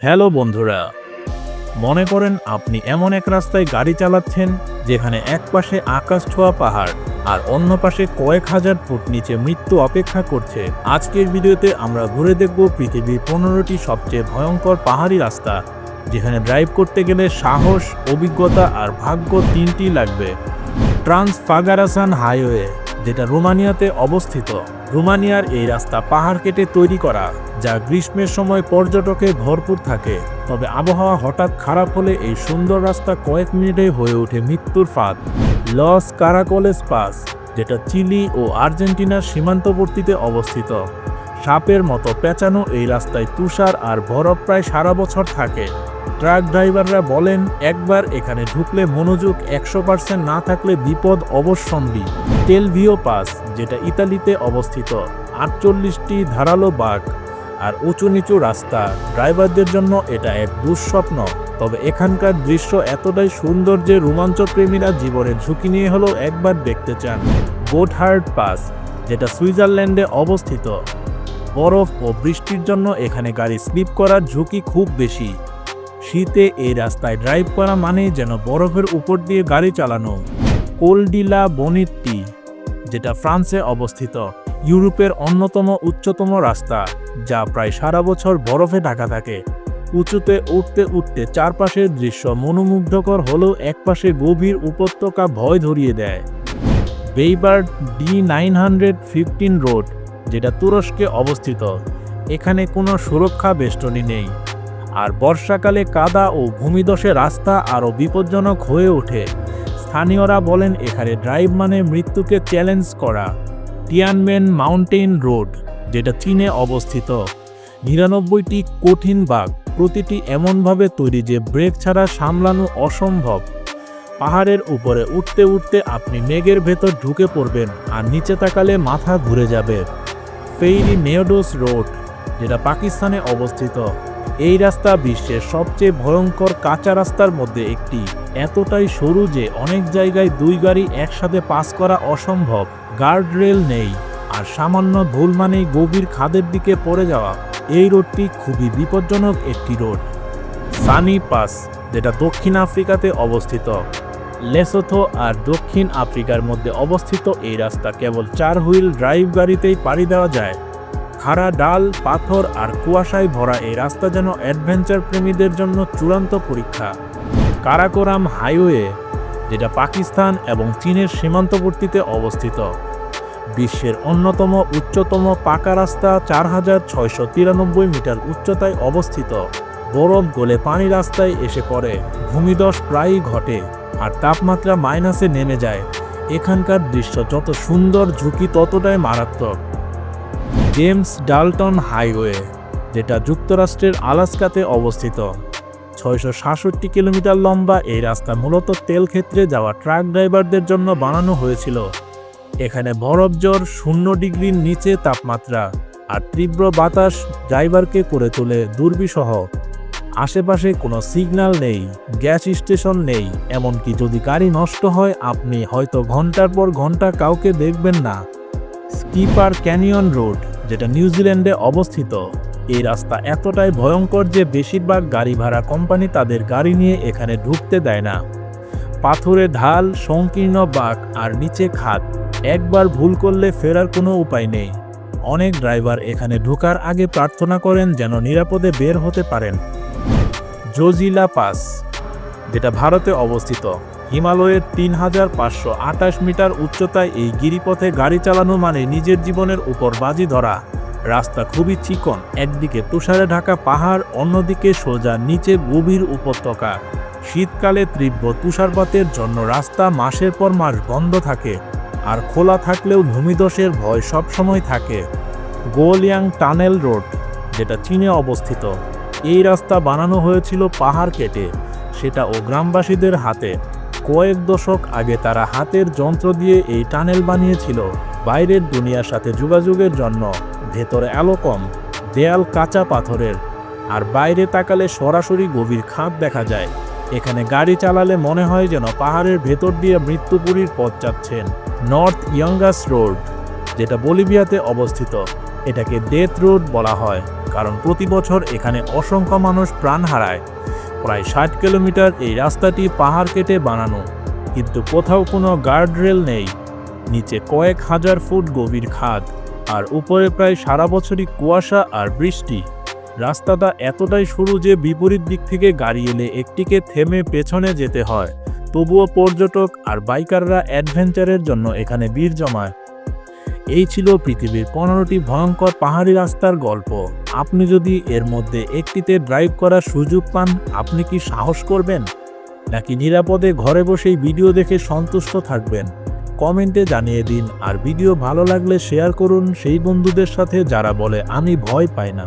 Hello বন্ধুরা, মনে করেন আপনি এমন এক রাস্তায় গাড়ি চালাচ্ছেন যেখানে এক পাশে আকাশ ছোঁয়া পাহাড় আর অন্য পাশে কয়েক হাজার ফুট নিচে মৃত্যু অপেক্ষা করছে। আজকের ভিডিওতে আমরা ঘুরে দেখব পৃথিবীর পনেরোটি সবচেয়ে ভয়ঙ্কর পাহাড়ি রাস্তা, যেখানে ড্রাইভ করতে গেলে সাহস, অভিজ্ঞতা আর ভাগ্য তিনটি লাগবে। Transfagarasan highway. যেটা রোমানিয়াতে অবস্থিত। রোমানিয়ার এই রাস্তা পাহাড় কেটে তৈরি করা, যা গ্রীষ্মের সময় পর্যটকে ভরপুর থাকে। তবে আবহাওয়া হঠাৎ খারাপ হলে এই সুন্দর রাস্তা কয়েক মিনিটে হয়ে ওঠে মৃত্যুর ফাঁদ। লস কারাকলেস পাস, যেটা চিলি ও আর্জেন্টিনার সীমান্তবর্তীতে অবস্থিত। সাপের মতো পেঁচানো এই রাস্তায় তুষার আর বরফ প্রায় সারা বছর থাকে। ট্রাক ড্রাইভাররা বলেন, একবার এখানে ঢুকলে মনোযোগ একশো পার্সেন্ট না থাকলে বিপদ অবশ্যম্বী। টেলভিও পাস, যেটা ইতালিতে অবস্থিত। আটচল্লিশটি ধারালো বাঘ আর উঁচু নিচু রাস্তা। ড্রাইভারদের জন্য এটা এক দুঃস্বপ্ন। তবে এখানকার দৃশ্য এতটাই সুন্দর যে রোমাঞ্চপ্রেমীরা জীবনের ঝুঁকি নিয়ে হলেও একবার দেখতে চান। গোটহার্ট পাস, যেটা সুইজারল্যান্ডে অবস্থিত। বরফ ও বৃষ্টির জন্য এখানে গাড়ি স্লিপ করার ঝুঁকি খুব বেশি। শীতে এই রাস্তায় ড্রাইভ করা মানেই যেন বরফের উপর দিয়ে গাড়ি চালানো। কোলডিলা বনিট্টি যেটা ফ্রান্সে অবস্থিত, ইউরোপের অন্যতম উচ্চতম রাস্তা, যা প্রায় সারা বছর বরফে ঢাকা থাকে। উঁচুতে উঠতে উঠতে চারপাশের দৃশ্য মনোমুগ্ধকর হলেও একপাশে গভীর উপত্যকা ভয় ধরিয়ে দেয়। Bayburt D nine hundred fifteen road, যেটা তুরস্কে অবস্থিত, এখানে কোনো সুরক্ষা বেষ্টনী নেই। আর বর্ষাকালে কাদা ও ভূমিদশে রাস্তা আরও বিপজ্জনক হয়ে ওঠে। স্থানীয়রা বলেন এখানে ড্রাইভ মানে মৃত্যুকে চ্যালেঞ্জ করা। টিয়ানমেন মাউন্টেন রোড, যেটা চীনে অবস্থিত। নিরানব্বইটি কঠিন বাঘ, প্রতিটি এমনভাবে তৈরি যে ব্রেক ছাড়া সামলানো অসম্ভব। পাহাড়ের উপরে উঠতে উঠতে আপনি মেঘের ভেতর ঢুকে পড়বেন আর নিচে তাকালে মাথা ঘুরে যাবে। ফেইরি নেওডোস রোড, যেটা পাকিস্তানে অবস্থিত। এই রাস্তা বিশ্বের সবচেয়ে ভয়ঙ্কর কাঁচা রাস্তার মধ্যে একটি। এতটাই সরু যে অনেক জায়গায় দুই গাড়ি একসাথে পাস করা অসম্ভব। গার্ড রেল নেই। আর সামান্য ভুল মানেই গভীর খাদের দিকে পড়ে যাওয়া। এই রোডটি খুবই বিপজ্জনক একটি রোড। সানি পাস, যেটা দক্ষিণ আফ্রিকাতে অবস্থিত। লেসোথো আর দক্ষিণ আফ্রিকার মধ্যে অবস্থিত এই রাস্তা কেবল চার হুইল ড্রাইভ গাড়িতেই পাড়ি দেওয়া যায়। খাড়া ডাল, পাথর আর কুয়াশায় ভরা এই রাস্তা যেন অ্যাডভেঞ্চার প্রেমীদের জন্য চূড়ান্ত পরীক্ষা। কারাকোরাম হাইওয়ে, যেটা পাকিস্তান এবং চীনের সীমান্তবর্তীতে অবস্থিত। বিশ্বের অন্যতম উচ্চতম পাকা রাস্তা চার হাজার ছয়শো তিরানব্বই মিটার উচ্চতায় অবস্থিত। বরফ গলে পানি রাস্তায় এসে পড়ে। ভূমিদশ প্রায়ই ঘটে আর তাপমাত্রা মাইনাসে নেমে যায়। এখানকার দৃশ্য যত সুন্দর, ঝুঁকি ততটাই মারাত্মক। জেমস ডালটন হাইওয়ে, যেটা যুক্তরাষ্ট্রের আলাস্কাতে অবস্থিত। ছয়শো সাতষট্টি কিলোমিটার লম্বা এই রাস্তা মূলত তেল ক্ষেত্রে যাওয়া ট্রাক ড্রাইভারদের জন্য বানানো হয়েছিল। এখানে বরফ জ্বর, শূন্য ডিগ্রির নিচে তাপমাত্রা আর তীব্র বাতাস ড্রাইভারকে করে তোলে দুর্বিসহ আশেপাশে কোনো সিগন্যাল নেই, গ্যাস স্টেশন নেই, এমনকি যদি গাড়ি নষ্ট হয়, আপনি হয়তো ঘণ্টার পর ঘণ্টা কাউকে দেখবেন না। স্কিপার ক্যানিয়ন রোড যেটা নিউজিল্যান্ডে অবস্থিত। এই রাস্তা এতটাই ভয়ঙ্কর যে বেশিরভাগ গাড়ি ভাড়া কোম্পানি তাদের গাড়ি নিয়ে এখানে ঢুকতে দেয় না। পাথুরে ঢাল, সংকীর্ণ বাঁক আর নিচে খাদ, একবার ভুল করলে ফেরার কোনো উপায় নেই। অনেক ড্রাইভার এখানে ঢোকার আগে প্রার্থনা করেন যেন নিরাপদে বের হতে পারেন। জোজিলা পাস যেটা ভারতে অবস্থিত। হিমালয়ের তিন হাজার পাঁচশো আঠাশ মিটার উচ্চতায় এই গিরিপথে গাড়ি চালানো মানে নিজের জীবনের উপর বাজি ধরা। রাস্তা খুবই চিকন, একদিকে তুষারে ঢাকা পাহাড়, অন্যদিকে সোজা নিচে গভীর উপত্যকা। শীতকালে তীব্র তুষারপাতের জন্য রাস্তা মাসের পর মাস বন্ধ থাকে আর খোলা থাকলেও ভূমিদশের ভয় সবসময় থাকে। গোলিয়াং টানেল রোড, যেটা চীনে অবস্থিত, এই রাস্তা বানানো হয়েছিল পাহাড় কেটে, সেটা ও গ্রামবাসীদের হাতে। কয়েক দশক আগে তারা হাতের যন্ত্র দিয়ে এই টানেল বানিয়েছিল। বাইরের দুনিয়ার সাথে যোগাযোগের জন্য ভেতরে আলো কম, দেয়াল কাঁচা পাথরের, আর বাইরে তাকালে সরাসরি গভীর খাদ দেখা যায়। এখানে গাড়ি চালালে মনে হয় যেন পাহাড়ের ভেতর দিয়ে মৃত্যুপুরীর পথ যাচ্ছেন নর্থ ইয়ঙ্গাস রোড, যেটা বলিভিয়াতে অবস্থিত। এটাকে ডেথ রোড বলা হয়, কারণ প্রতি বছর এখানে অসংখ্য মানুষ প্রাণ হারায়। প্রায় ষাট কিলোমিটার এই রাস্তাটি পাহাড় কেটে বানানো, কিন্তু কোথাও কোনো গার্ডরেল নেই। নিচে কয়েক হাজার ফুট গভীর খাদ, আর উপরে প্রায় সারা বছরই কুয়াশা আর বৃষ্টি। রাস্তাটা এতটাই সরু যে বিপরীত দিক থেকে গাড়ি এলে একটিকে থেমে পেছনে যেতে হয়। তবুও পর্যটক আর বাইকাররা অ্যাডভেঞ্চারের জন্য এখানে ভিড় জমায়। এই ছিল পৃথিবীর পনেরোটি ভয়ঙ্কর পাহাড়ি রাস্তার গল্প। আপনি যদি এর মধ্যে একটিতে ড্রাইভ করার সুযোগ পান, আপনি কি সাহস করবেন? নাকি নিরাপদে ঘরে বসেই ভিডিও দেখে সন্তুষ্ট থাকবেন? কমেন্টে জানিয়ে দিন, আর ভিডিও ভালো লাগলে শেয়ার করুন, সেই বন্ধুদের সাথে যারা বলে, আমি ভয় পাই না।